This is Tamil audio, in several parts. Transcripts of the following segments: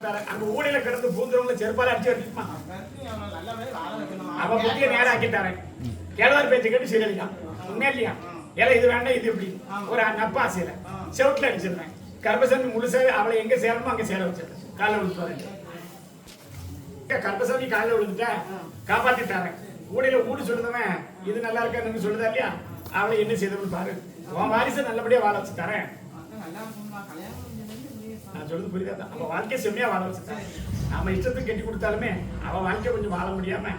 அங்க ஊடையில கிடந்து செருப்பால அடிச்சு அடிச்சுமா அவ புத்திய நேரம் ஆக்கி தரேன். கேழ்வார் பேச்சு கேட்டு சரியா உண்மையா இல்லையா? ஏல இது வேண்டாம் இது எப்படி ஒரு நப்பா சேர செவுட்ல அடிச்சிருந்தேன் கர்ப்பசாமி முழுசா அவளை எங்க சேரணுமோ அங்க சேர வச்சிருந்தேன் காலை விழுத்து வரேன் கர்ப்பசாமி காலைல விழுந்துட்டேன் காப்பாத்தி தரேன். ஊடையில ஊடு சொல்லுதவன் இது நல்லா இருக்கான்னு சொல்லுதா இல்லையா? அவளை என்ன செய்தவன்னு பாரு. உன் வாரிசை நல்லபடியா வாழ வச்சு தரேன். நான் சொல்றது புரியுதா? அவ வாழ்க்கை செம்மையா வாழ வச்சுட்டேன் நாம இஷ்டத்துக்கு கட்டி கொடுத்தாலுமே அவ வாழ்க்கை கொஞ்சம் வாழ முடியாம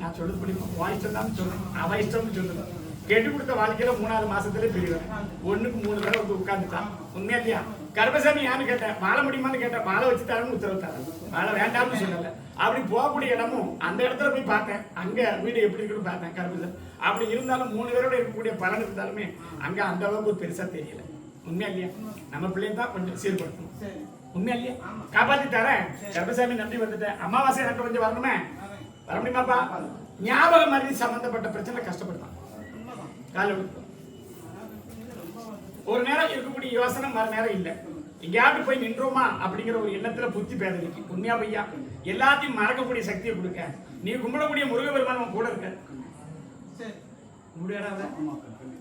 நான் சொல்றது புரியும் உன் இஷ்டம் தான் சொல்லுவேன் அவ இஷ்டம்னு சொல்லுவேன் கெட்டி கொடுத்த வாழ்க்கையில மூணாவது மாசத்துல பிரிவேன் ஒண்ணுக்கு மூணு தடவை வந்து உட்கார்ந்துட்டான். உண்மையா இல்லையா? கர்பசாமி யான்னு கேட்டேன். வாழ முடியுமான்னு கேட்டேன். வாழ வச்சு தரேன்னு உத்தரவு தரேன் வாழ வேண்டாம்னு சொல்லல. அப்படி போகக்கூடிய இடமும் அந்த இடத்துல போய் பார்த்தேன். அங்க வீடு எப்படி இருக்குன்னு பார்த்தேன் கர்பசாமி அப்படி இருந்தாலும் மூணு பேரோட இருக்கக்கூடிய பலன் இருந்தாலுமே அங்க அந்த அளவுக்கு ஒரு பெருசா தெரியல. உண்மையா இல்லையா நம்ம பிள்ளைங்க தான் கொஞ்சம் சீர்படுத்தணும். உண்மையா இல்லையா காப்பாத்தி தரேன் கர்ப்பசாமி நம்பி வந்துட்டேன். அமாவாசை எனக்கு கொஞ்சம் வரணுமே? வர முடியுமாப்பா? ஞாபக மருதி சம்பந்தப்பட்ட பிரச்சனை கஷ்டப்படுத்தான். காலை. ஒரு நேரம் இருக்கக்கூடிய யோசனை மறு நேரம் இல்ல. எங்கேயாவது போய் நின்றோமா அப்படிங்கிற ஒரு எண்ணத்துல புத்தி பேதலிக்கு உண்மையா பையா எல்லாத்தையும் மறக்கக்கூடிய சக்தியை கொடுக்க. நீ கும்பிடக்கூடிய முருகபெருமான் உன் கூட இருக்க?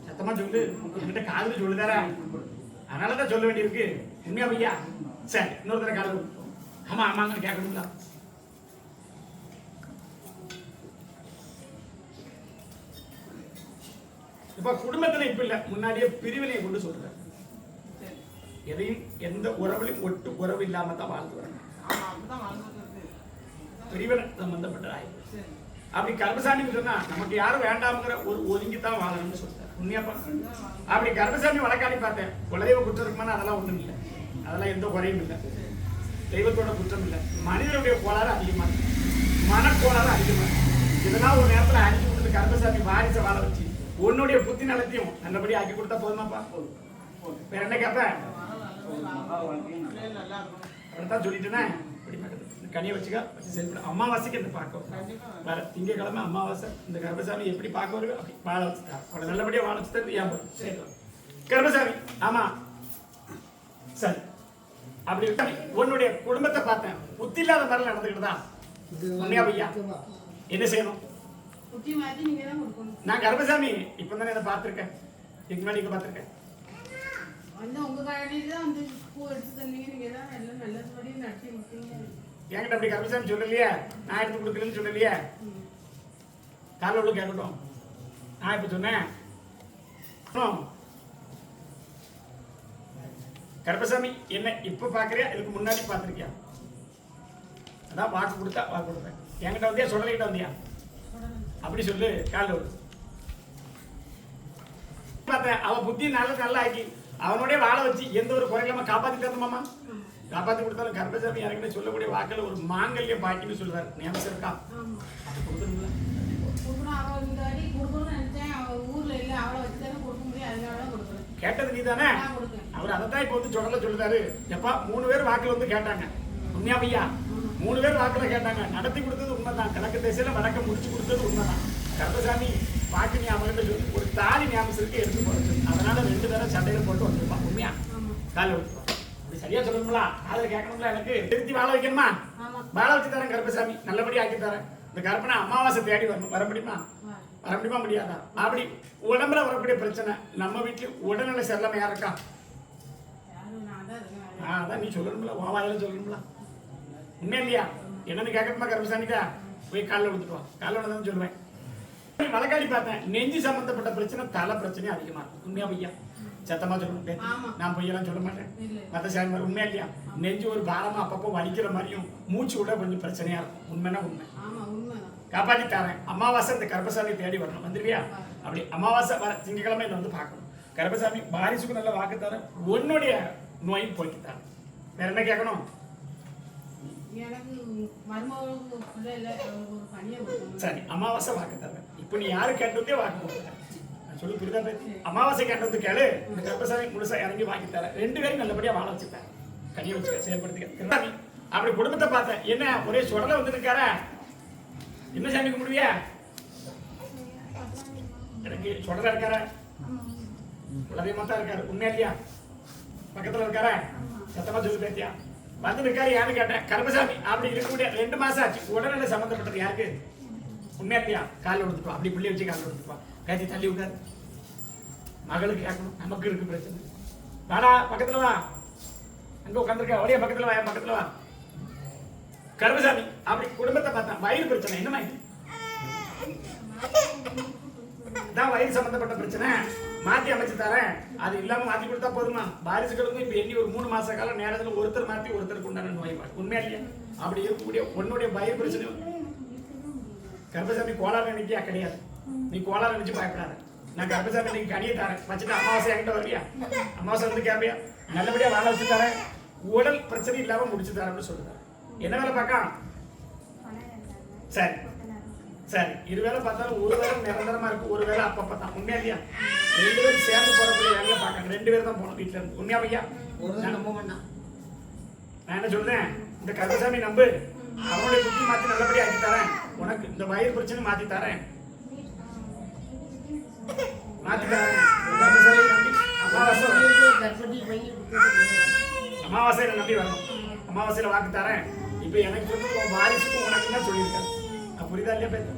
சத்தமா சொல்லு. உங்ககிட்ட காதுல சொல்லுதாரா? அதனாலதான் சொல்ல வேண்டியிருக்கு. உண்மையா பையா சரி இன்னொரு தடவை காதுல விடு. ஆமா ஆமாங்கன்னு கேட்கணுங்களா இப்ப குடும்பத்துல இப்ப இல்ல முன்னாடியே பிரிவினை கொண்டு சொல்றேன். எதையும் எந்த உறவுலையும் ஒட்டு உறவு இல்லாம தான் வாழ்ந்து வரணும். பிரிவினை சம்பந்தப்பட்டதாய் அப்படி கர்மசாமி சொன்னா நமக்கு யாரும் வேண்டாம்ங்கிற ஒரு ஒதுங்கி தான் வாழணும்னு சொல்றாரு உண்மையாப்பா அப்படி கர்மசாமி வழக்காடி பார்த்தேன். குலதெய்வ குற்றம் இருக்குமான்னு அதெல்லாம் ஒண்ணும் இல்லை. அதெல்லாம் எந்த குறையும் இல்லை. தெய்வத்தோட குற்றம் இல்லை. மனிதனுடைய கோளாறு அதிகமா இருக்கு. மனக்கோளாறு அதிகமா இருக்கு. இதெல்லாம் ஒரு நேரத்துல அடிச்சு கொடுத்து கர்மசாமி வாரிசை வாழ வச்சு உன்னுடைய புத்தி நலத்தையும் நல்லபடியா ஆக்கி கொடுத்தா போதுமாப்பா? வேற என்ன கேப்ப? அப்படித்தான் சொல்லிட்டேனே. கனியை வச்சுக்க வச்சு செயல்பட அமாவாசைக்கு இந்த பார்க்க வர திங்கக்கிழமை அமாவாசை இந்த கர்ப்பசாமி எப்படி பார்க்க வருது அப்படி வாழ வச்சுட்டா அவளை நல்லபடியா வாழ வச்சுட்டு ஏன் கர்ப்பசாமி ஆமா. சரி. அப்படி உன்னுடைய குடும்பத்தை பார்த்தேன். புத்தி இல்லாத மாதிரி நடந்துக்கிட்டுதான் உண்மையா பையா என்ன செய்யணும்? குட்டி மாதிரி நீங்க தான் கொடுக்கணும். நான் கர்ப்பசாமி இப்பதானே இதை பார்த்திருக்கேன். இதுக்கு முன்னாடி இங்க பார்த்திருக்கேன். உங்க கடையில தான் வந்து பூ எடுத்து தந்தீங்க. நீங்க தான் எல்லாம் நல்லபடி நடத்தி கொடுத்தீங்க என்கிட்ட அப்படி கமிஷன் சொல்லலையே? நான் எடுத்து கொடுக்கலன்னு சொல்லலையே? காலைல உள்ள கேட்கட்டும். நான் இப்போ சொன்னேன். கருப்பசாமி என்ன இப்ப பாக்குறியா? இதுக்கு முன்னாடி பார்த்திருக்கியா அதான் வாக்கு கொடுத்தா வாக்கு கொடுப்பேன். என்கிட்ட வந்தியா? சொல்லலைகிட்ட வந்தியா? அப்படி சொல்லு காலைல விடு பார்த்தேன் அவன் புத்தி நல்ல நல்லா ஆக்கி அவனோடய வாழ வச்சு எந்த ஒரு குறையில்லாம காப்பாத்தி தரணுமாமா காப்பாத்தி கொடுத்தாலும் கர்ப்பசாமி இறங்கிட்டு சொல்லக்கூடிய வாக்கில் ஒரு மாங்கல்ய பாக்கின்னு சொல்றாரு ஞாபகம் இருக்கா? கேட்டது நீ தானே அவர் அதைத்தான் இப்போ வந்து சொல்ல சொல்லுறாரு. எப்பா மூணு பேர் வாக்குல வந்து கேட்டாங்க. உண்மையா பையா மூணு பேர் வாக்குல கேட்டாங்க. நடத்தி கொடுத்தது உண்மைதான். கிழக்கு திசையில வடக்க முடிச்சு கொடுத்தது உண்மைதான். கர்ப்பசாமி பாக்கு ஞாபகம் சொல்லி ஒரு தாலி ஞாபகம் இருக்கு எடுத்து போறது அதனால ரெண்டு தடவை சண்டையில போட்டு வந்திருப்பான். உண்மையா? காலை விட்டுருவான் சரியா சொல்லணுங்களா அதில் கேட்கணுங்களா எனக்கு? திருத்தி வாழ வைக்கணுமா? வாழ வச்சு தரேன் கருப்பசாமி. நல்லபடியா ஆக்கி தரேன். இந்த கற்பனை அமாவாசை தேடி வரணும். வர முடியுமா. வர முடியுமா முடியாதா? அப்படி உடம்புல வரக்கூடிய பிரச்சனை. நம்ம வீட்டுல உடல்நிலை தான் இருக்கேன் ஆ, அதான் நீ சொல்லணும்ல. உன் வாயில சொல்லணும்ல. உண்மை இல்லையா? என்னன்னு கேட்கணுமா கருப்பசாமிக்கா போய் காலைல விழுந்துட்டு வா. காலைல விழுந்து சொல்லுவேன். வழக்காடி பார்த்தேன். நெஞ்சு சம்பந்தப்பட்ட பிரச்சனை தலை பிரச்சனை அதிகமா இருக்கு. உண்மையா பையா சத்தமா சொல்லணும் ஆமா. நான் பொய்யெல்லாம் சொல்ல மாட்டேன். மற்ற சாமி மாதிரி உண்மையா இல்லையா? நெஞ்சு ஒரு பாரமா அப்பப்போ வலிக்கிற மாதிரியும் மூச்சு விட கொஞ்சம் பிரச்சனையா இருக்கும். உண்மைன்னா உண்மை. காப்பாத்தி தரேன். அமாவாசை இந்த கருப்பசாமி தேடி வரணும். வந்துருவியா? அப்படி அமாவாசை வர திங்கக்கிழமை என்னை வந்து பார்க்கணும். கருப்பசாமி வாரிசுக்கு நல்ல வாக்கு தரேன். உன்னுடைய நோயும் போய்க்கு தரேன். வேற என்ன கேட்கணும்? சரி அமாவாசை வாக்கு தரேன். இப்போ நீ யாரு கேட்டதே வாக்கு நான் சொல்லி புரியுதா அமாவாசை கேட்டது கேளு. இந்த கருப்பசாமி முழுசா இறங்கி வாங்கி தரேன். ரெண்டு பேரும் நல்லபடியா வாழ வச்சுப்பேன். கனியை வச்சுக்க செயல்படுத்திக்க. அப்படி குடும்பத்தை பார்த்தேன். என்ன ஒரே சுடல வந்து இருக்கார என்ன சாமி கும்பிடுவியா? எனக்கு சுடல இருக்காரா? குலதெய்வமா தான் இருக்காரு. உண்மையா இல்லையா? பக்கத்துல இருக்காரா? சத்தமா சொல்லி பேத்தியா வந்து இருக்காரு யாருன்னு கேட்டேன்? கருமசாமி அப்படி இருக்கக்கூடிய ரெண்டு மாசம் ஆச்சு. உடனே சம்மந்தப்பட்டது யாருக்கு? உண்மையா இல்லையா? காலில் விழுந்துப்பா அப்படி புள்ளி வச்சு காலில் விழுந்துப்பா பேத்தி தள்ளி விட்டாரு. மகளுக்கு கேட்கணும் நமக்கு இருக்கு பிரச்சனை. வாடா பக்கத்துல வா. அங்க உட்காந்துருக்க அவளையே பக்கத்துல வா பக்கத்துல வா. கருமசாமி அப்படி குடும்பத்தை பார்த்தா வயிறு பிரச்சனை. என்னமா இது? தான் வயிறு சம்பந்தப்பட்ட பிரச்சனை. மாத்தி அமைச்சு தரேன். அது இல்லாம மாத்தி கொடுத்தா போதுமா? பாரிசுகளுக்கும் இப்ப எண்ணி ஒரு மூணு மாச காலம் நேரத்துல ஒருத்தர் மாத்தி ஒருத்தருக்கு உண்டான நோய் வரும். உண்மையா இல்லையா? அப்படி இருக்கக்கூடிய உன்னுடைய வயிறு பிரச்சனை. கர்ப்பசாமி கோளாறு நினைக்கியா கிடையாது. நீ கோளாறு நினைச்சு பயப்படாத. நான் கர்ப்பசாமி இன்னைக்கு கனியை தரேன். வச்சுட்டு அமாவாசை என்கிட்ட வருவியா? அமாவாசை வந்து கேப்பியா? நல்லபடியா வாழ வச்சு தரேன். உடல் பிரச்சனை இல்லாம முடிச்சு தரேன்னு சொல்லுறேன் என்ன வேலை பார்க்கலாம் சரி. சரி. இருவேளை பார்த்தாலும் ஒரு வேளை நிரந்தரமா இருக்கு. ஒரு வேளை அப்பப்ப தான். உண்மையா இல்லையா? ரெண்டு பேரும் சேர்ந்து போறக்கூடிய வேலையை பார்க்கணும் ரெண்டு பேரும் தான் போகணும் வீட்டுல இருந்து. உண்மையா பையா? நான் என்ன சொல்றேன்? இந்த கருப்பசாமி நம்பு. அவனுடைய புத்தி மாத்தி நல்லபடியா ஆக்கி தரேன். உனக்கு இந்த வயிறு பிரச்சனை மாத்தி தரேன். அமாவாசையில நம்பி வரணும் அமாவாசையில வாக்கு தரேன் இப்ப எனக்கு வந்து உன் வாரிசுக்கும் உனக்கு தான் சொல்லியிருக்காரு புரியுதா இல்லையா பேர்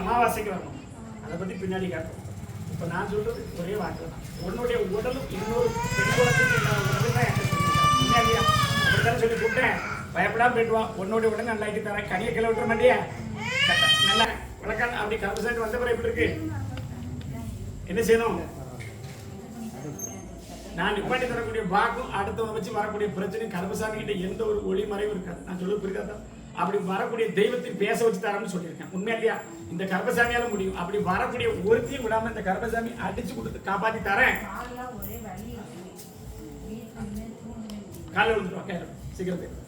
அமாவாசைக்கு வரணும் அதை பத்தி பின்னாடி கேட்போம் இப்ப நான் சொல்றது ஒரே வாக்கு தான் உன்னுடைய உடலும் இன்னொரு பெண் குலத்துக்கு என்ன உடலும் தான் என்கிட்ட சொல்லியிருக்காரு இல்லையா அப்படித்தானே சொல்லி கூப்பிட்டேன் பயப்படாம போயிட்டு வா உன்னுடைய உடனே நல்லாக்கி தரேன் கனியை கிளை விட்டுற மாட்டியா நல்லா விளக்கான் அப்படி சைடு வந்த பிறகு எப்படி இருக்கு? என்ன செய்யணும்? நான் நிப்பாட்டி தரக்கூடிய பாக்கும் அடுத்தவனை வச்சு வரக்கூடிய பிரச்சனை கருப்பசாமி கிட்ட எந்த ஒரு ஒளி மறைவும் இருக்காது. நான் சொல்ல புரியாதா? அப்படி வரக்கூடிய தெய்வத்தை பேச வச்சு தரேன்னு சொல்லியிருக்கேன். உண்மையா இல்லையா? இந்த கருப்பசாமியால முடியும். அப்படி வரக்கூடிய ஒருத்தையும் விடாம இந்த கருப்பசாமி அடிச்சு கொடுத்து காப்பாத்தி தரேன். காலையில் விழுந்துருவா கேட்க சீக்கிரம்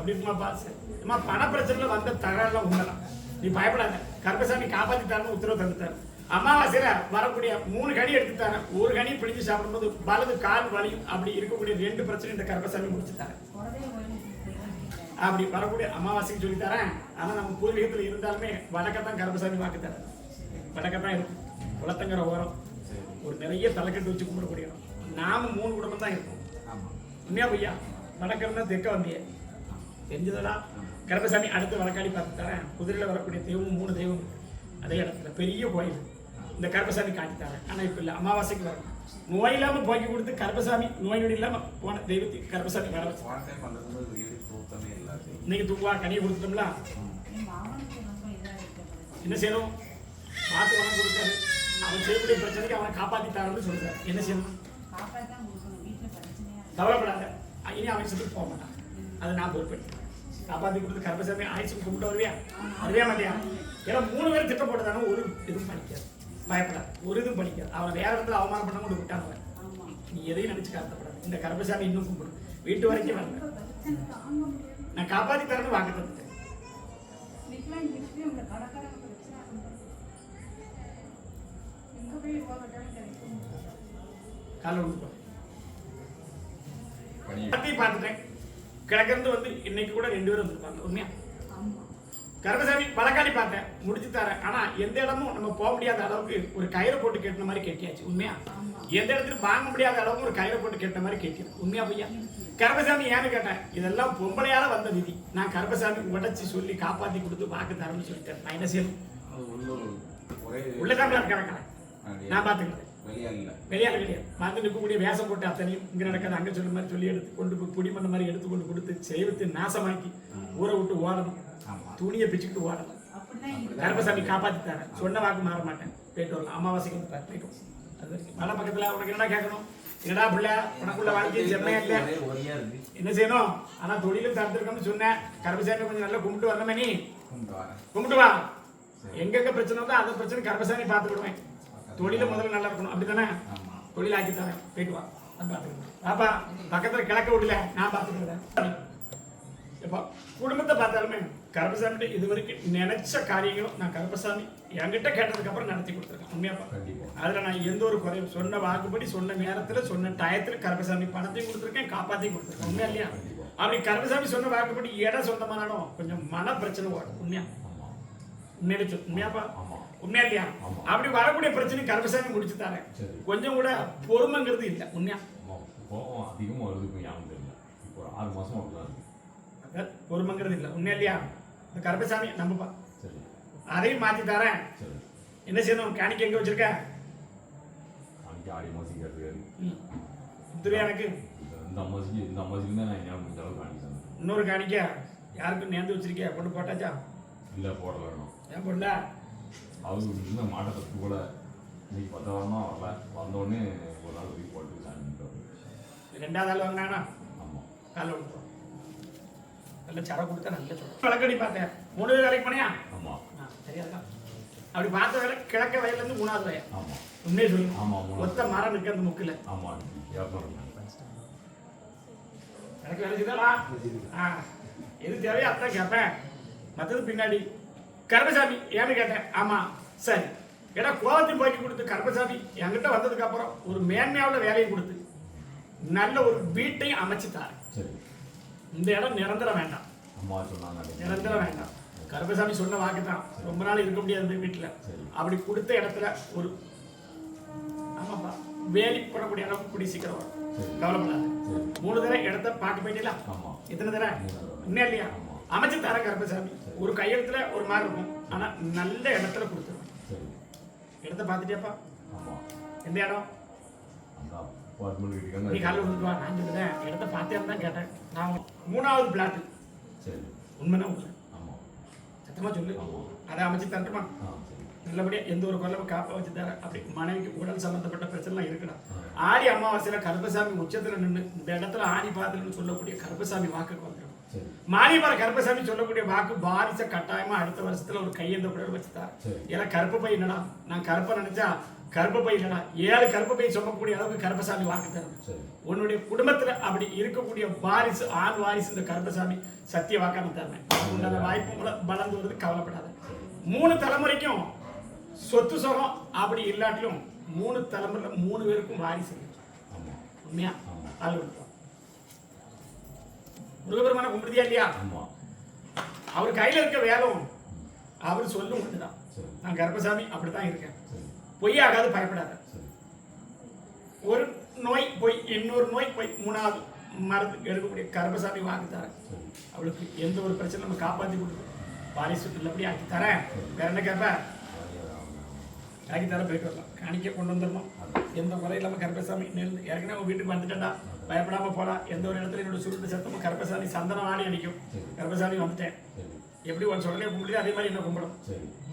போயிரு. அப்படி இருக்குமா பாஸ் அம்மா பண பிரச்சனைல வந்த தகவலாம் உண்மைதான். நீ பயப்படாத. கருப்பசாமி காப்பாத்தி தரணும் உத்தரவு தந்துட்டாரு. அமாவாசையில வரக்கூடிய மூணு கனி எடுத்து தரேன் ஒரு கனி பிடிச்சு சாப்பிடும்போது வலது கால் வலியும். அப்படி இருக்கக்கூடிய ரெண்டு பிரச்சனை இந்த கருப்பசாமி முடிச்சு தரேன் உடனே வலி அப்படி வரக்கூடிய அமாவாசைக்கு சொல்லி தரேன் ஆனா நம்ம பூர்வீகத்துல இருந்தாலுமே வடக்கத்தான் கருப்பசாமி வாக்கு தரேன் வடக்கத்தான் இருக்கும். குளத்தங்கர ஓரம். ஒரு நிறைய தலைக்கட்டு வச்சு கும்பிடக்கூடிய நாம மூணு குடும்பம் தான் இருக்கும் உண்மையா பையா வடக்கிறதா தெற்க வந்தியே. தெரிஞ்சதடா கருப்பசாமி அடுத்து வடக்காடி பார்த்து தரேன். குதிரையில் வரக்கூடிய தெய்வம் மூணு தெய்வம். அதே இடத்துல. பெரிய கோயில். இந்த கருப்பசாமி காட்டி தரேன். ஆனால் இப்போ இல்லை. அமாவாசைக்கு வரும் நோய் இல்லாமல் போக்கி கொடுத்து கருப்பசாமி நோய் நொடி இல்லாமல் போன தெய்வத்தை கருப்பசாமி வர இன்னைக்கு தூக்குவா? கனியை கொடுத்துட்டோம்ல? என்ன செய்யணும்? பார்த்து உனக்கு கொடுக்காரு அவன் செய்யக்கூடிய பிரச்சனைக்கு அவனை காப்பாத்தி தரணும்னு சொல்றாரு. என்ன செய்யணும்? கவலைப்படாத. இனி அவன் செத்துட்டு போக மாட்டான். அதை நான் பொறுப்பேற்று காப்பாத்தி கொடுத்து கர்ப்பசாமி ஆயுசு கும்பிட்டு வருவியா? வருவியா மாட்டியா? ஏன்னா மூணு பேர் திட்டம் போட்டதானே ஒரு இதுவும் படிக்காது பயப்படாது. ஒரு இதுவும் படிக்காது அவனை வேற இடத்துல அவமானம் பண்ண கொண்டு ஆமா. நீ எதையும் நினைச்சு கருத்தப்படாது இந்த கர்ப்பசாமி இன்னும் கும்பிடு வீட்டு வரைக்கும் வரல. நான் காப்பாத்தி தரேன்னு வாக்கு தந்துட்டேன். பணி எல்லாத்தையும் பார்த்துட்டேன். கிழக்கிருந்து வந்து இன்னைக்கு கூட ரெண்டு பேரும் வந்திருப்பாங்க உண்மையா? ஆமா கருப்பசாமி பழக்காடி பார்த்தேன் முடிச்சு தரேன். ஆனா எந்த இடமும் நம்ம போக முடியாத அளவுக்கு ஒரு கயிறை போட்டு கட்டின மாதிரி கட்டியாச்சு உண்மையா? எந்த இடத்துலயும் வாங்க முடியாத அளவுக்கு ஒரு கயிறை போட்டு கட்டின மாதிரி கட்டியது உண்மையா பையா கருப்பசாமி ஏன்னு கேட்டேன் இதெல்லாம் பொம்பளையால வந்த விதி. நான் கருப்பசாமி உடைச்சு சொல்லி காப்பாத்தி கொடுத்து வாக்கு தரேன்னு சொல்லிட்டேன் நான் என்ன செய்யணும் உள்ளதான் இருக்கிறேன் நான் பாத்துக்கிறேன் வெளியா இல்ல வெளியால கிடையாது வந்து நிற்கக்கூடிய வேஷம் போட்டு அத்தனையும் இங்க நடக்காது அங்க சொல்ல மாதிரி சொல்லி எடுத்து கொண்டு போய் புடி மண்ண மாதிரி எடுத்து கொண்டு கொடுத்து செய்வத்து நாசமாக்கி ஊரை விட்டு ஓடணும். ஆமா. துணியை பிச்சுக்கிட்டு ஓடணும். கருப்பசாமி காப்பாத்தி தரேன். சொன்ன வாக்கு மாற மாட்டேன். போயிட்டு வரலாம் அமாவாசைக்கு வந்து பாரு, போயிட்டு வா. அது வரைக்கும். மலை பக்கத்துல உனக்கு என்னடா கேட்கணும்? என்னடா பிள்ளை? உனக்குள்ள வாழ்க்கை செம்மையா இல்ல என்ன செய்யணும்? ஆனா தொழிலும் தடுத்திருக்கோம்னு சொன்னேன். கருப்பசாமி கொஞ்சம் நல்லா கும்பிட்டு வரணுமே நீ. கும்பிட்டு வா. எங்கெங்க பிரச்சனை வந்தோ அந்த பிரச்சனை கருப்பசாமி பார்த்துக்கிடுவேன். தொழில முதல்ல நல்லா இருக்கணும். அப்படிதானே தொழில் ஆக்கி தரேன் போயிட்டு வா. பாப்பா பக்கத்துல கிழக்க விடல நான் பார்த்துக்கிறேன். இப்போ குடும்பத்தை பார்த்தாலுமே கருப்பசாமி இது வரைக்கும் நினைச்ச காரியங்களும் நான் கருப்பசாமி என்கிட்ட கேட்டதுக்கு அப்புறம் நடத்தி கொடுத்துருக்கேன். உண்மையாப்பா? அதுல நான் எந்த ஒரு குறையும் சொன்ன வாக்குப்படி சொன்ன நேரத்துல சொன்ன டயத்துல கருப்பசாமி பணத்தையும் கொடுத்துருக்கேன் காப்பாத்தையும் கொடுத்துருக்கேன். உண்மையா இல்லையா? அப்படி கருப்பசாமி சொன்ன வாக்குப்படி இடம் சொந்தமானாலும் கொஞ்சம் மன பிரச்சனை வரும். உண்மையா? உண்மையில உண்மையாப்பா? ஆமா. உண்மையா இல்லையா. அப்படி வரக்கூடிய பிரச்சனை கருப்பசாமி முடிச்சு தரேன். கொஞ்சம் கூட பொறுமைங்கிறது இல்லை உண்மையா? கோபம் அதிகமாக வருது ஞாபகம் இப்போ ஒரு ஆறு மாசமா அப்படிதான் பொறுமைங்கிறது இல்லை உண்மையா இல்லையா இந்த கருப்பசாமி நம்பப்பா சரி. அதையும் மாத்தி தரேன். என்ன செய்யணும்? காணிக்க எங்க வச்சிருக்க? அன்னைக்கு ஆடி மாதம் கேட்டு ம். துரியா எனக்கு. இந்த அம்மாசிக்கு இந்த அம்மாசிக்கு தான் நான் ஞாபகம் முடிஞ்ச அளவுக்கு காணிச்சேன் இன்னொரு காணிக்க. யாருக்கும் நேர்ந்து வச்சிருக்கியா? கொண்டு போட்டாச்சா? இல்லை வேணும். ஏன் போடல அவரு இன்னும் மாட்டை தப்பு கூட இன்னைக்கு பத்து வரல. வந்த உடனே ஒரு நாள் போய் போட்டு சாமி ரெண்டாவது ஆள் வாங்கினானா ஆமாம் காலைல விட்டுருவோம் நல்ல சர கொடுத்தா நல்ல சொல்ல விளக்கடி பார்த்தேன். மூணு பேர் வேலைக்கு போனியா? ஆமாம் சரியாதான் அப்படி பார்த்த வேலை கிழக்க வயல்ல இருந்து மூணாவது வயல். ஆமாம் உண்மையே சொல்லு. ஆமா, மூணாவது. ஒத்த மரம் நிற்க அந்த முக்கில் ஆமாம் எனக்கு வேலை செய்தாளா ஆ எது தேவையோ அதான் கேட்பேன் மற்றது பின்னாடி. கருப்பசாமி ஏன்னு கேட்டேன். ஆமா சரி. ஏன்னா கோவத்தை போக்கி கொடுத்து கருப்பசாமி என்கிட்ட வந்ததுக்கு அப்புறம் ஒரு மேன்மையாவுள்ள வேலையை கொடுத்து நல்ல ஒரு வீட்டையும் அமைச்சுட்டாரு. சரி. இந்த இடம் நிரந்தரம் வேண்டாம். நிரந்தரம் வேண்டாம். கருப்பசாமி சொன்ன வாக்கு தான் ரொம்ப நாள் இருக்க முடியாது வீட்டுல. அப்படி கொடுத்த இடத்துல ஒரு ஆமாப்பா வேலி போடக்கூடிய அளவுக்கு குடி சீக்கிரம் வரும். கவலைப்படாது. மூணு தடவை இடத்த பார்க்க போயிட்டீங்களா? ஆமாம் எத்தனை தடவை. இன்னும் இல்லையா. அமைச்சு தர கருப்பசாமி. ஒரு கையெழுத்துல ஒரு மாதிரி இருக்கும். ஆனா நல்ல இடத்துல கொடுத்துருவேன் சரி. இடத்த பார்த்துட்டியாப்பா? எந்த இடம்? நீ காலையில் வந்துட்டு வா நான் சொல்லுறேன் இடத்த பார்த்தே தான் கேட்டேன். நான் மூணாவது பிளாட்டு சரி. உண்மைதான் உண்மை. ஆமாம் சத்தமா சொல்லு. அதை அமைச்சு தரட்டுமா? ஆ சரி. நல்லபடியா எந்த ஒரு கொல்லவும் காப்ப வச்சு தர அப்படி மனைவிக்கு உடல் சம்பந்தப்பட்ட பிரச்சனைலாம் இருக்கணும் ஆ. ஆடி அமாவாசையில கருப்பசாமி உச்சத்துல நின்று இந்த இடத்துல ஆடி பாத்திரம்னு சொல்லக்கூடிய கருப்பசாமி வாக்குக்கு வந்துடும் சரி. மாரியப்பர கருப்பசாமி சொல்லக்கூடிய வாக்கு பாரிச கட்டாயமா அடுத்த வருஷத்துல ஒரு கையெந்த கூட வச்சுட்டார் சரி. ஏன்னா கருப்பு பை என்னடா நான் கருப்பை நினைச்சா கருப்பு பை இல்லடா. ஏழு கருப்பு பை சொல்லக்கூடிய அளவுக்கு கருப்பசாமி வாக்கு தரும். உன்னுடைய குடும்பத்துல அப்படி இருக்கக்கூடிய வாரிசு ஆண் வாரிசு இந்த கருப்பசாமி சத்திய வாக்கா நான் தருவேன். உண்டான வாய்ப்பு வளர்ந்து வருது கவலைப்படாத. மூணு தலைமுறைக்கும் சொத்து சுகம் அப்படி இல்லாட்டிலும் மூணு தலைமுறையில மூணு பேருக்கும் வாரிசு உண்மையா. அது முருகபெருமான கும்பிடுதியா இல்லையா? ஆமாம் அவர் கையில இருக்க வேலும் அவர் சொல்லும் சரி. நான் கர்ப்பசாமி அப்படித்தான் இருக்கேன். சரி. பொய்யாகாது பயப்படாத. ஒரு நோய் போய் இன்னொரு நோய் போய் மூணாவது மருந்து எடுக்கக்கூடிய கர்ப்பசாமி வாக்கு தரேன் அவளுக்கு எந்த ஒரு பிரச்சனை நம்ம காப்பாற்றி கொடுக்கும் பாரிசு நல்லபடி ஆக்கி தரேன். வேற என்ன கேட்ப ஆக்கி தர போயிட்டு வரலாம். காணிக்க கொண்டு வந்துடணும் எந்த முறை இல்லாமல் கருப்பசாமி ஏற்கனவே உங்க வீட்டுக்கு வந்துட்டேன்டா. பயப்படாம போலாம். எந்த ஒரு இடத்துல என்னோட சுருட்டு சத்தமும் கருப்பசாமி சந்தனம் ஆடி அடிக்கும். கருப்பசாமி வந்துட்டேன். எப்படி ஒரு சொல்லலே கும்பிட்டு அதே மாதிரி என்ன கும்பிடும்?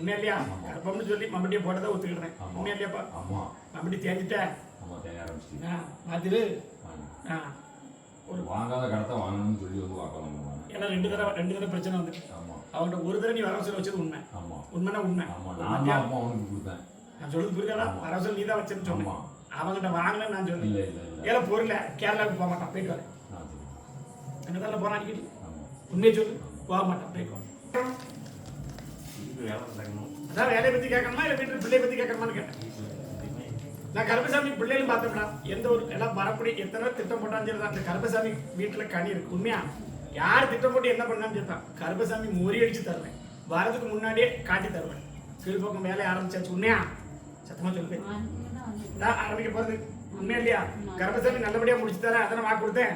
இல்லையா கர்ப்பம்னு சொல்லி மம்பட்டியை போட்டதை ஒத்துக்கிடுறேன். ஆமாம் மம்பட்டி தேஞ்சிட்டேன். ஆ ஒரு வாங்காத கடத்தை வாங்கணும்னு சொல்லி வந்து பண்ணுவாங்க ஏன்னா ரெண்டு தடவை ரெண்டு தடவை பிரச்சனை வந்துட்டு. அவங்கள்ட்ட ஒரு தடவை நீ வரவசல் வச்சது உண்மை. ஆமாம் உண்மைனா உண்மை. நான் சொல்றது புரியுதா வரவசல் நீ தான் வச்சேன்னு சொன்னேன். அவங்ககிட்ட வாங்கினேன்னு நான் இல்லை ஏன்னா பொருள கேரளாவுக்கு போக மாட்டான் போயிட்டு வரேன். அங்கே தான் போறான் அடிக்கடி. உண்மையை சொல்லு. போக மாட்டான் போயிட்டு வரேன் அதான் வேலையை பத்தி கேட்கணுமா இல்லை வீட்டு பிள்ளைய பத்தி கேட்கணுமான்னு கேட்டேன். நான் கருப்பசாமி பிள்ளைகளும் பார்த்தோம்னா எந்த ஒரு எல்லாம் வரக்கூடிய எத்தனை திட்டம் போட்டான்னு சொல்லி அந்த கருப்பசாமி வீட்டுல கனி இருக்கு. உண்மையா? யார் திட்டம் போட்டு என்ன பண்ணான்னு சொல்லிட்டான் கருப்பசாமி முறியடிச்சு தருவேன். வரதுக்கு முன்னாடியே காட்டி தருவேன். கீழ்பக்கம் வேலையை ஆரம்பிச்சாச்சு. உண்மையா? சத்தமா சொல்லு நான் ஆரம்பிக்க போறது உண்மையா இல்லையா? கர்ப்பசாமி நல்லபடியா முடிச்சு தரேன் அதான வாக்கு கொடுத்தேன்.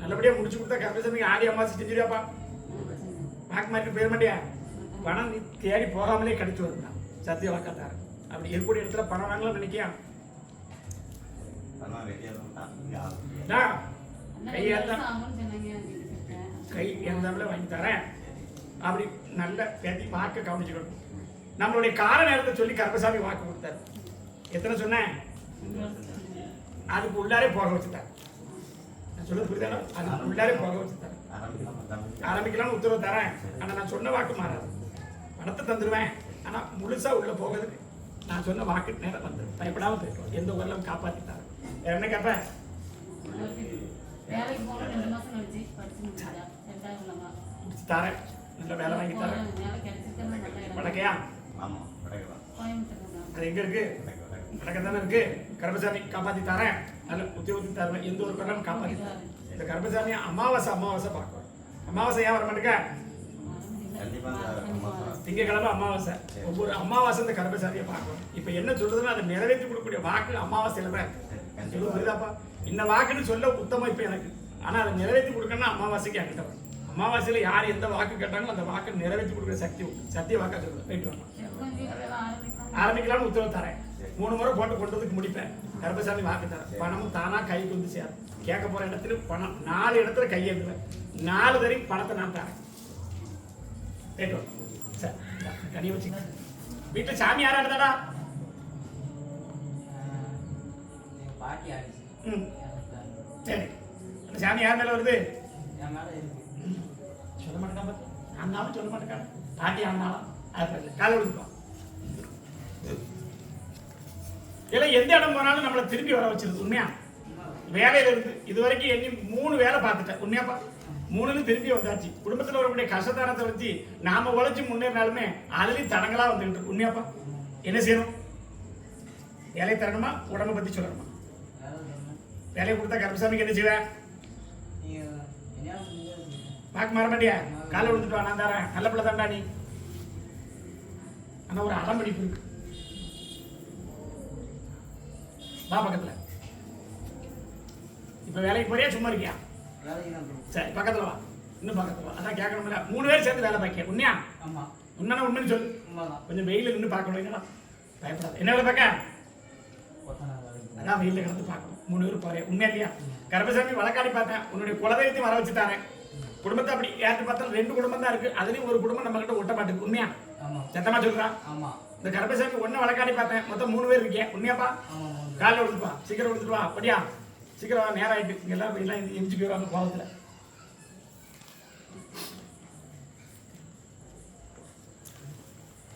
நல்லபடியா முடிச்சு கொடுத்தா கர்ப்பசாமி ஆடி அம்மாசி செஞ்சிருவாப்பா வாக்கு மாற்றி போயிட மாட்டியா? பணம் நீ தேடி போகாமலே கிடைச்சு வருதா. சத்திய வாக்கா தரேன் அப்படி இருக்கக்கூடிய இடத்துல பணம் வாங்கலாம் நினைக்கியா? தான் கை ஏந்தாமல வாங்கி தரேன். அப்படி நல்ல பேத்தி வாக்க கவனிச்சுக்கணும். நம்மளுடைய கால நேரத்தை சொல்லி கர்ப்பசாமி வாக்கு கொடுத்தாரு. எத்தனை சொன்னேன்? அதுக்கு உள்ளாரே போக வச்சுட்டார். நான் சொல்றது புரியுதா அதுக்கு உள்ளாரே போக தமிழ் ஆரம்பிக்கலாம்னு உத்தரவு தரேன். ஆனா நான் சொன்ன வாக்கு மாறாது. பணத்தை தந்துடுவேன் ஆனா முழுசா உள்ள போகிறதுக்கு நான் சொன்ன வாக்கு நேரம் வந்துடும் பயப்படாம போயிட்டோம் எந்த ஊர்ல காப்பாத்தி தரேன் வேற என்ன கேட்பேன் தரேன். நல்ல வேலை வாங்கி தரேன். வடக்கையா. அது எங்க இருக்கு? வடக்க தானே இருக்கு? கர்ப்பசாமி காப்பாற்றி தரேன். நல்ல உத்தியோகத்தி தரேன் எந்த ஒரு குரலும் காப்பாற்றி தரேன். இந்த கர்ப்பசாமி அமாவாசை அமாவாசை பார்க்கணும். அமாவாசை ஏன் வர மாட்டேங்க கண்டிப்பா திங்கக்கிழமை அமாவாசை. ஒவ்வொரு அமாவாசை இந்த கர்ப்பசாரியை பார்க்கணும். இப்போ என்ன சொல்றதுன்னா அதை நிறைவேற்றி கொடுக்கக்கூடிய வாக்கு அமாவாசையில் தான் இருக்கு. புரியுதாப்பா? இந்த வாக்குன்னு சொல்ல உத்தமம் இப்போ எனக்கு. ஆனால் அதை நிறைவேற்றி கொடுக்கணும்னா அமாவாசைக்கு என்கிட்ட வரும். அமாவாசையில யார் எந்த வாக்கு கேட்டாங்களோ அந்த வாக்கை நிறைவேற்றி கொடுக்குற சக்தி உண்டு. சத்திய வாக்கா சொல்லுது ரைட் வரலாம் ஆரம்பிக்கலாம்னு உத்தரவு தரேன். மூணு முறை போட்டு கொண்டதுக்கு முடிப்பேன் கருப்பசாமி வாக்கு தரேன் பணமும் தானாக கைக்கு வந்து சேரும். கேட்க போற இடத்துல பணம். நாலு இடத்துல கையேந்துவேன் நாலு தரையும் பணத்தை நான் தரேன். ரைட் சார் சரி வச்சுக்க. வீட்டில் சாமி யாரா இருந்தாடா? ம். சரி. அந்த சாமி யார் மேல வருது? சொல்ல மாட்டேங்க பாத்து அண்ணாவும் சொல்ல மாட்டேங்க பாட்டி அண்ணாவும். அது காலை விடுப்போம் இதெல்லாம் எந்த இடம் போனாலும் நம்மளை திரும்பி வர வச்சிருது உண்மையா? வேலையில இருந்து. இது வரைக்கும் எண்ணி மூணு வேலை பார்த்துட்டேன் உண்மையாப்பா மூணுன்னு திரும்பி வந்தாச்சு. குடும்பத்தில் வரக்கூடிய கஷ்டதானத்தை வச்சு நாம உழைச்சி முன்னேறினாலுமே அதுலேயும் தடங்களா வந்துகிட்டு இருக்கு உண்மையாப்பா என்ன செய்யணும்? வேலையை தரணுமா? உடம்பை பத்தி சொல்லணுமா? வேலையை கொடுத்தா கருப்பசாமிக்கு என்ன செய்வேன் பார்க்க மாற மாட்டியா? காலை விழுந்துட்டு நான் தரேன். நல்ல பிள்ளை தான்டா நீ. ஆனால் ஒரு அடம்பிடிப்பு இருக்கு. வா பக்கத்துல. இப்ப வேலைக்கு போறியா? சும்மா இருக்கியா? சரி பக்கத்துல வா. இன்னும் பக்கத்துல வா. அதான் கேட்கணும்ல மூணு பேர் சேர்ந்து வேலை பார்க்க உண்மையா ஆமா. உண்மையான உண்மைன்னு சொல்லு. கொஞ்சம் வெயில நின்று பார்க்கணும் என்னடா பயப்படாத. என்ன வேலை பார்க்க அதான் வெயில கிடந்து பார்க்கணும். மூணு பேர் போறேன் உண்மையா இல்லையா? கருப்பசாமி வழக்காடி பார்த்தேன். உன்னுடைய குலதெய்வத்தையும் வர வச்சு தரேன். குடும்பத்தை அப்படி ஏற்று பார்த்தா ரெண்டு குடும்பம் தான் இருக்கு. அதுலயும் ஒரு குடும்பம் நம்ம கிட்ட ஒட்ட மாட்டேங்குது உண்மையா? சத்தமா சொல்றா? ஆமா. இந்த கருப்பசாமி ஒண்ணு வழக்காடி பார்த்தேன். மொத்தம் மூணு பேர் இருக்கேன் உண்மையாப்பா? காலைல விழுந்துட்டு வா சீக்கிரம் விழுந்துட்டு வா. அப்படியா சீக்கிரம் நேரம் ஆயிட்டு. இங்க எல்லாம் எல்லாம் எரிஞ்சு போயிடுவாங்க கோபத்துல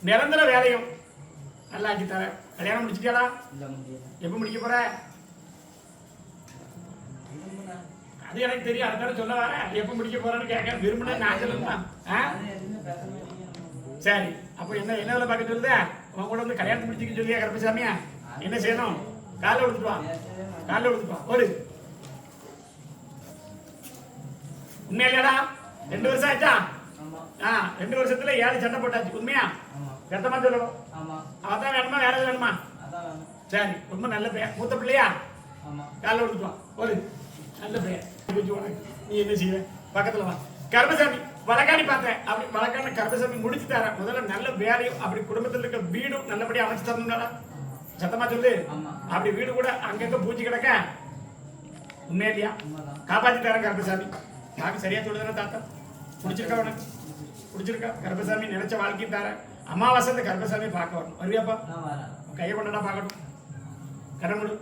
நிரந்தர வேலையும் நல்லா ஆக்கி தரேன் கல்யாணம் முடிச்சிட்டியாடா? எப்போ முடிக்க போற? அது எனக்கு தெரியும். அதுக்காக சொல்ல வரேன். எப்போ முடிக்க போறேன்னு கேட்க. விரும்பின நான் சொல்லணுமா ஆ அது எதுவுமே பேச மாட்டேங்கிறாங்க. சரி அப்போ என்ன என்ன வேலை பார்க்க சொல்லுதே உன் கூட வந்து கல்யாணம் முடிச்சுக்க சொல்லியா கருப்பசாமியா? என்ன செய்யணும்? காலைல விழுந்துட்டு வா. காலைல விழுந்துட்டு வா. ஒரு உண்மையா இல்லையாடா ரெண்டு வருஷம் ஆச்சா? ஆ ரெண்டு வருஷத்துல ஏழு சண்டை போட்டாச்சு. உண்மையா? சத்தமா சொல்லணும். ஆமா. அவதான் வேணுமா வேற எதுவும் வேணுமா? அதான் சரி ரொம்ப நல்ல பையன். மூத்த பிள்ளையா? காலைல விழுந்துட்டு வா. ஒரு நல்ல உனக்கு. நீ என்ன செய்வ? பக்கத்துல வா. கர்மசாமி வழக்காடி பார்த்தேன். அப்படி வழக்கான கர்மசாமி முடிச்சு தரேன். முதல்ல நல்ல வேலையும் அப்படி குடும்பத்தில் இருக்க வீடும் நல்லபடியா அமைச்சு தரணும்டா சத்தமா சொல்லு. அப்படி வீடு கூட அங்கங்க பூச்சி கிடக்க? உண்மையா இல்லையா? காப்பாத்தி தரேன் கருப்பசாமி. யாருக்கு சரியா சொல்லுதுன்னா தாத்தா. பிடிச்சிருக்கா உனக்கு? பிடிச்சிருக்கா? கருப்பசாமி நினைச்ச வாழ்க்கையும் தரேன். அமாவாசை இந்த கருப்பசாமி பார்க்க வரணும். வருவியாப்பா? நான் கையை கொண்டா பார்க்கட்டும். கடமுடு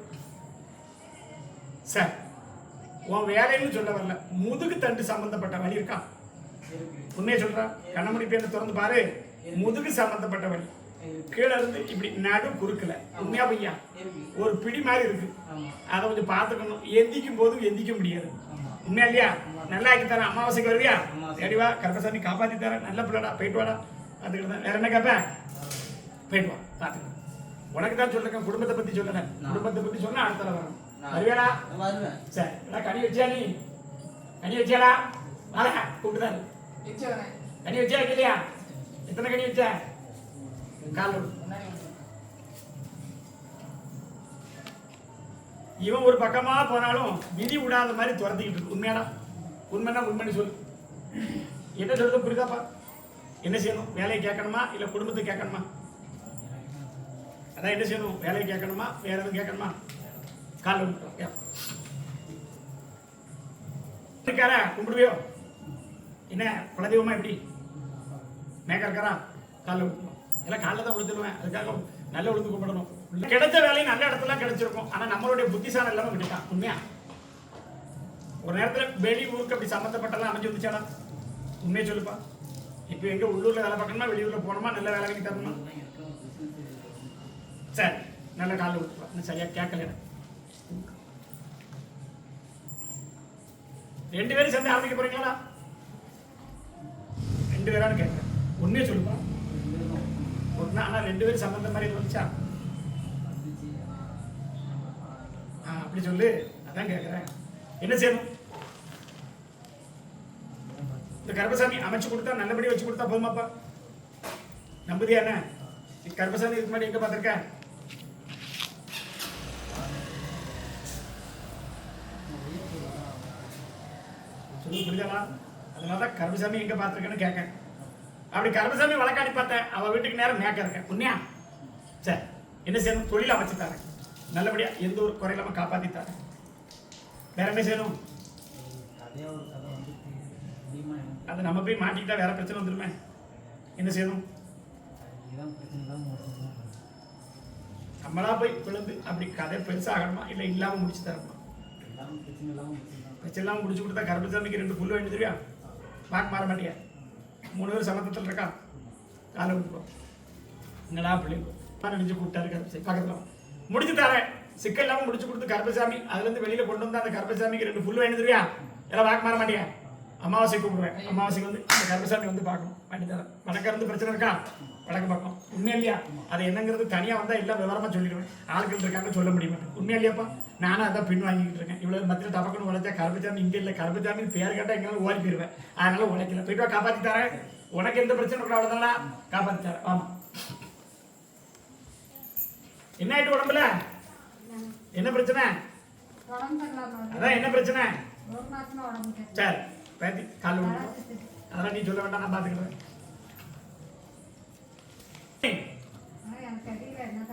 சார் உன் வேலைன்னு சொல்ல வரல. முதுகு தண்டு சம்பந்தப்பட்ட வலி இருக்கா இருக்கு? உண்மையை சொல்றா? கண்ணமுடி பேர் திறந்து பாரு. முதுகு சம்பந்தப்பட்ட இருக்கு கீழே இருந்து இப்படி நடு குறுக்கல. உண்மையா பையா? ஒரு பிடி மாதிரி இருக்கு. அதை கொஞ்சம் பார்த்துக்கணும். எந்திக்கும் போது எந்திக்க முடியாது. உண்மையா இல்லையா? நல்லா ஆக்கி தரேன். அமாவாசைக்கு வருவியா? அமாவாசை. சரி வா. கருப்பசாமி காப்பாத்தி தரேன். நல்ல பிள்ளைடா. போயிட்டு வாடா. பார்த்துக்கிட்டு வேற என்ன கேட்பேன் போயிட்டு வா. பார்த்துக்கலாம் உனக்கு தான் சொல்லிருக்கேன். குடும்பத்தை பத்தி சொல்லல நான். குடும்பத்தை பத்தி சொன்னா அடுத்த வரணும் நான் வருவியாடா? சரி. கனி வச்சியா நீ? கனி வச்சியாடா? வாழ கூப்பிட்டுதான் கனி வச்சா வைக்கலையா எத்தனை கனி வச்சா கால் இவன் ஒரு பக்கமா போனாலும் விதி விடாத மாதிரி துரத்திக்கிட்டு இருக்கு உண்மையாடா உண்மைன்னா உண்மைன்னு சொல்லு என்ன சொல்றது புரியுதாப்பா என்ன செய்யணும் வேலையை கேட்கணுமா இல்ல குடும்பத்தை கேட்கணுமா அதான் என்ன செய்யணும் வேலையை கேட்கணுமா வேற எதுவும் கேட்கணுமா கால் விட்டுறோம் கேட்போம் இருக்காரா கும்பிடுவியோ என்ன குலதெய்வமா எப்படி? மேக்க இருக்கிறா காலில் எல்லாம் காலில் தான் விழுந்துருவேன் அதுக்காக நல்ல விழுந்து கும்பிடணும். கிடைச்ச வேலையும் நல்ல இடத்துல கிடைச்சிருக்கும். ஆனால் நம்மளுடைய புத்திசாலம் இல்லாமல் விட்டுட்டான். உண்மையா? ஒரு நேரத்தில் வெளி ஊருக்கு அப்படி சம்மந்தப்பட்டெல்லாம் அமைஞ்சு வந்துச்சாடா? உண்மையை சொல்லுப்பா. இப்போ எங்கே உள்ளூரில் வேலை பார்க்கணுமா வெளியூரில் போகணுமா நல்ல வேலை வாங்கி தரணுமா? சரி நல்ல காலில் விட்டுப்பா சரியாக சரியா கேட்கல. ரெண்டு பேரும் சேர்ந்து ஆரம்பிக்க போறீங்களா ரெண்டு பேரான்னு கேட்குறேன் ஒன்றே சொல்லுமா? ஒன்றா ஆனால் ரெண்டு பேரும் சம்மந்தம் மாதிரி வந்துச்சா ஆ அப்படி சொல்லு. அதான் கேட்குறேன் என்ன செய்யணும்? இந்த கருப்பசாமி அமைச்சு கொடுத்தா நல்லபடியாக வச்சு கொடுத்தா போதுமாப்பா. நம்புதியா என்ன? நீ கருப்பசாமி இதுக்கு முன்னாடி எங்கே பார்த்துருக்கேன் சொல்லு புரியுதாடா கருப்பசாமி எங்க பார்த்திருக்கேன்னு கேட்கேன் அப்படி கருப்பசாமி வழக்காடி பார்த்தேன் அவ வீட்டுக்கு நேரம் மேக்க இருக்கேன். உண்மையா? சரி என்ன செய்யணும்? தொழில் அமைச்சு தரேன். நல்லபடியா எந்த ஒரு குறையில்லாம காப்பாத்தி தரேன். வேற என்ன செய்யணும்? அதே நம்ம போய் மாட்டிக்கிட்டா வேற பிரச்சனை வந்துருமே. என்ன செய்யணும்? நம்மளா போய் விழுந்து அப்படி கதை பெருசாகணுமா? இல்லை இல்லாம முடிச்சு தரணுமா? பிரச்சனை இல்லாமல் முடிச்சு கொடுத்தா கருப்பசாமிக்கு ரெண்டு புல்லு வேண்டி தெரியா வாக்கு மாற மாட்டியா? மூணு பேர் சமத்தத்தில் இருக்கா? காலை விட்டுருவோம் என்னடா பிள்ளைங்க நினைச்சு கூப்பிட்டாரு கருப்பசாமி பக்கத்தில் வா. முடிச்சு தரேன். சிக்கல் இல்லாமல் முடிச்சு கொடுத்து கருப்பசாமி அதுலேருந்து வெளியில் கொண்டு வந்து அந்த கருப்பசாமிக்கு ரெண்டு புல் வேண்டி தெரியா எல்லாம் வாக்கு மாற மாட்டியா? அமாவாசை கூப்பிடுவேன். அமாவாசைக்கு வந்து அந்த கருப்பசாமி வந்து பார்க்கணும். வாங்கி தரேன் வடக்க இருந்து பிரச்சனை இருக்கா? வடக்கு பார்க்கணும் உண்மையா இல்லையா? அது என்னங்கிறது தனியா வந்தா எல்லாம் விவரமா சொல்லிடுவேன். ஆட்கள் இருக்காங்க சொல்ல முடிய மாட்டேன் உண்மையா இல்லையாப்பா? நானும் அதான் பின் வாங்கிட்டு இருக்கேன். இவ்வளவு மத்தியில் டபக்குன்னு உழைச்சா கருப்பசாமி இங்க இல்லை கருப்பசாமி பேர் கேட்டா எங்களால் ஓடி போயிருவேன். அதனால உழைக்கல. போயிட்டு வா காப்பாத்தி தரேன். உனக்கு எந்த பிரச்சனை கூட அவ்வளவுதானா காப்பாத்தி தரேன். ஆமா என்ன ஆயிட்டு உடம்புல? என்ன பிரச்சனை? அதான் என்ன பிரச்சனை. சரி பேத்தி கால். அதெல்லாம் நீ சொல்ல வேண்டாம் நான் என்ன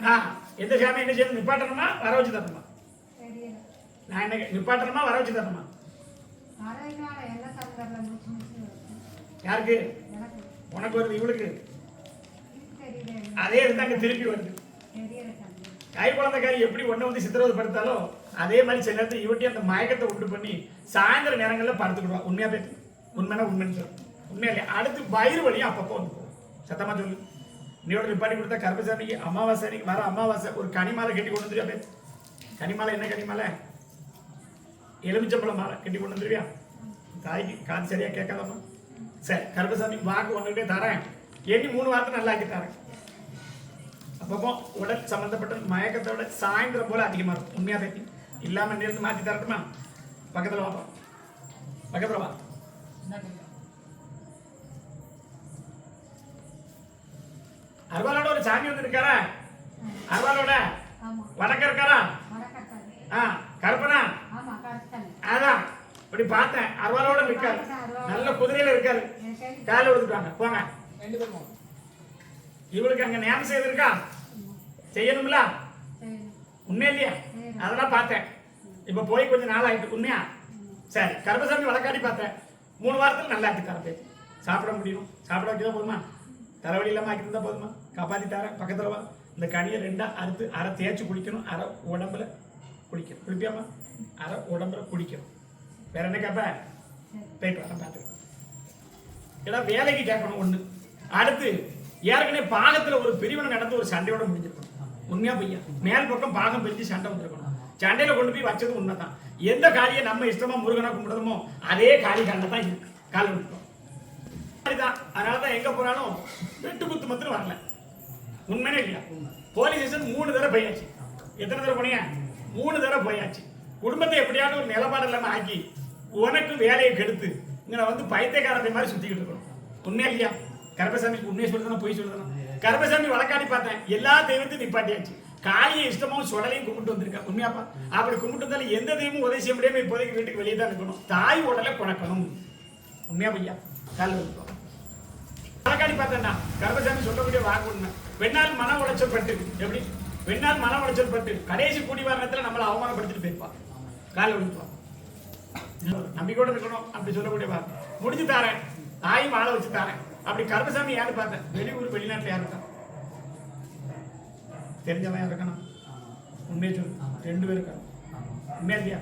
ஆ எந்த சாமி என்ன செய்யணும் நிப்பாட்டணுமா வர வச்சு தரணுமா? நான் என்ன நிப்பாட்டணுமா வர வச்சு தரணுமா. யாருக்கு? உனக்கு வருது இவளுக்கு. அதே இருந்தாங்க திருப்பி வருது. கை குழந்தைக்காரி எப்படி ஒன்றை வந்து சித்திரவதைப்படுத்தாலோ அதே மாதிரி சில நேரத்தில் இவட்டி அந்த மயக்கத்தை உண்டு பண்ணி சாயந்தர நேரங்களில் படுத்துக்கிடுவா. உண்மையா பேசு உண்மைனா உண்மைன்னு சொல்லு உண்மையிலே அடுத்து வயிறு வழியும் அப்பப்போ வந்து போகும் சத்தமா சொல்லு. நீயோட பண்ணி கொடுத்தா கருப்பசாமிக்கு அமாவாசை அன்னைக்கு வர அமாவாசை ஒரு கனிமாலை கட்டி கொண்டு வந்துருவியா கனிமாலை என்ன கனிமாலை எலுமிச்சம்பழ மாலை கட்டி கொண்டு வந்துருவியா? தாய்க்கு காது சரியா கேட்காதம்மா. சரி கருப்பசாமி வாக்கு ஒன்றுகிட்டே தரேன். எண்ணி மூணு வாரத்தை நல்லா ஆக்கி தரேன். அப்பப்போ உடல் சம்பந்தப்பட்ட மயக்கத்தோட சாயந்தரம் போல அதிகமாக இருக்கும். உண்மையா பேத்தி இல்லாமல் நேர்ந்து மாற்றி தரட்டுமா? பக்கத்துல வாப்பா. பக்கத்துல வா. அருவாளோட ஒரு சாமி வந்து இருக்காரா அருவாளோட ஆமா. வடக்க இருக்காரா ஆ கருப்பனா? அதான். இப்படி பார்த்தேன். அருவாளோட இருக்காரு நல்ல குதிரையில இருக்காரு. காலை விழுந்துட்டாங்க. போங்க. இவளுக்கு அங்க நியமனம் செய்திருக்கா? செய்யணும்ல? செய்யணும். உண்மை இல்லையா. அதெல்லாம் பார்த்தேன். இப்ப போய் கொஞ்ச நாள் ஆயிட்டு உண்மையா? சரி. கருப்பசாமி வழக்காடி பார்த்தேன். மூணு வாரத்துல நல்லா தரேன் பேச்சு சாப்பிட முடியும். சாப்பிட வைக்கதான் போதுமா? தலைவலி இல்லாம ஆக்கியிருந்தா போதுமா? காப்பாத்தி தரேன். பக்கத்துல வா. இந்த கனியை ரெண்டா அறுத்து அரை தேய்ச்சி குடிக்கணும் அரை உடம்புல குடிக்கணும் குளிப்பியாமா? அரை உடம்புல குடிக்கணும் வேற என்ன கேப்ப? போயிட்டு வரேன் பார்த்துக்கலாம் ஏன்னா வேலைக்கு கேட்கணும் ஒண்ணு. அடுத்து ஏற்கனவே பாகத்துல ஒரு பிரிவினை நடந்து ஒரு சண்டையோட முடிஞ்சிருக்கணும். உண்மையா பையன் மேல் பக்கம் பாகம் பிரிஞ்சு சண்டை வந்திருக்கணும். சண்டையில கொண்டு போய் வச்சது உண்மைதான். எந்த காளியை நம்ம இஷ்டமா முருகனா கும்பிடுறோமோ அதே காளி கண்டை தான் இருக்கு. காலம் விட்டுரும் அதனாலதான் எங்க போனாலும் வெட்டு குத்து மாத்திரம் வரல. உண்மையே இல்லையா? போலீஸ் ஸ்டேஷன் மூணு தடவை போயாச்சு. எத்தனை தடவை போனியா? மூணு தடவை போயாச்சு. குடும்பத்தை எப்படியாவது ஒரு நிலப்பாடு இல்லாம ஆக்கி உனக்கு வேலையை கெடுத்து இங்க வந்து பைத்தியக்காரத்தை மாதிரி சுத்திக்கிட்டு இருக்கணும். உண்மையா இல்லையா? கருப்பசாமிக்கு உண்மையை சொல்லுதானா பொய் சொல்லுதானா? கருப்பசாமி வழக்காடி பார்த்தேன். எல்லா தெய்வத்தையும் நிப்பாட்டியாச்சு. காளியை இஷ்டமாவும் சுடலையும் கும்பிட்டு வந்திருக்கா. உண்மையாப்பா? அப்படி கும்பிட்டு வந்தாலும் எந்த தெய்வமும் உதவி செய்ய முடியாம இப்போதைக்கு வீட்டுக்கு வெளியே தான் இருக்கணும். தாய் உடலை குணக்கணும் உண்மையா பையா கால் வழக்காடி பார்த்தேன்டா கர்மசாமி சொல்லக்கூடிய வாக்கு உண்மை. வெண்ணால் மன உளைச்சல் பட்டு எப்படி? வெண்ணால் மன உளைச்சல் பட்டு கடைசி கூடி வாரணத்துல நம்மளை அவமானப்படுத்திட்டு போயிருப்பா. காலை விழுப்பான் நம்பிக்கையோட இருக்கணும் அப்படி சொல்லக்கூடிய வார்த்தை முடிஞ்சு தாரேன். தாயும் ஆள வச்சு தாரேன். அப்படி கருப்பசாமி யாரு பார்த்தேன் வெளியூர் வெளிநாட்டுல யார் இருக்கா? தெரிஞ்சவன் இருக்கணும்? உண்மையை சொல்லு. ரெண்டு பேர் இருக்கணும் உண்மையா இல்லையா?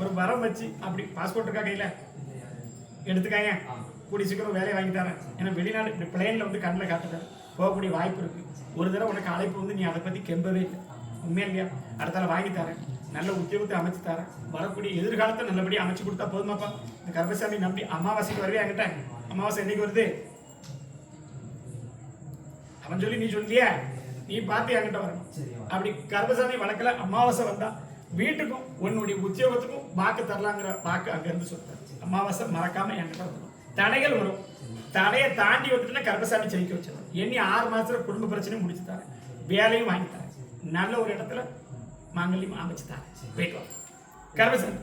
ஒரு வரம் வச்சு அப்படி பாஸ்போர்ட் இருக்கா கையில? எடுத்துக்காங்க. கூடி சீக்கிரம் வேலையை வாங்கி தரேன். ஏன்னா வெளிநாடு இப்படி பிளேனில் வந்து கண்ணில் காட்டுறேன் போகக்கூடிய வாய்ப்பு இருக்கு. ஒரு தடவை உனக்கு அழைப்பு வந்து நீ அதை பத்தி கெம்பவே இல்லை. உண்மையா இல்லையா? அடுத்தால வாங்கி தரேன். நல்ல உத்தியோகத்தை அமைச்சு தரேன். வரக்கூடிய எதிர்காலத்தை நல்லபடியாக அமைச்சு கொடுத்தா போதுமாப்பா. இந்த கர்மசாமி நம்பி அமாவாசைக்கு வரவே என்கிட்ட. அமாவாசை என்னைக்கு வருது? அவன் சொல்லி நீ சொல்லியா நீ பார்த்து என்கிட்ட வரணும் அப்படி கர்மசாமி வழக்கில் அமாவாசை வந்தா வீட்டுக்கும் உன்னுடைய உத்தியோகத்துக்கும் வாக்கு தரலாங்கிற வாக்கு அங்க இருந்து அமாவாசை மறக்காம என்கிட்ட வரணும் தடைகள் வரும். தடையை தாண்டி வந்துட்டுனா கர்மசாமி ஜெயிக்க வச்சிடணும் எண்ணி ஆறு மாசத்துல குடும்ப பிரச்சனையும் முடிச்சு தரேன் வேலையும் வாங்கி தரேன் நல்ல ஒரு இடத்துல மாங்கல்யம் அமைச்சு தரேன் போயிட்டு வாங்க. கர்மசாமி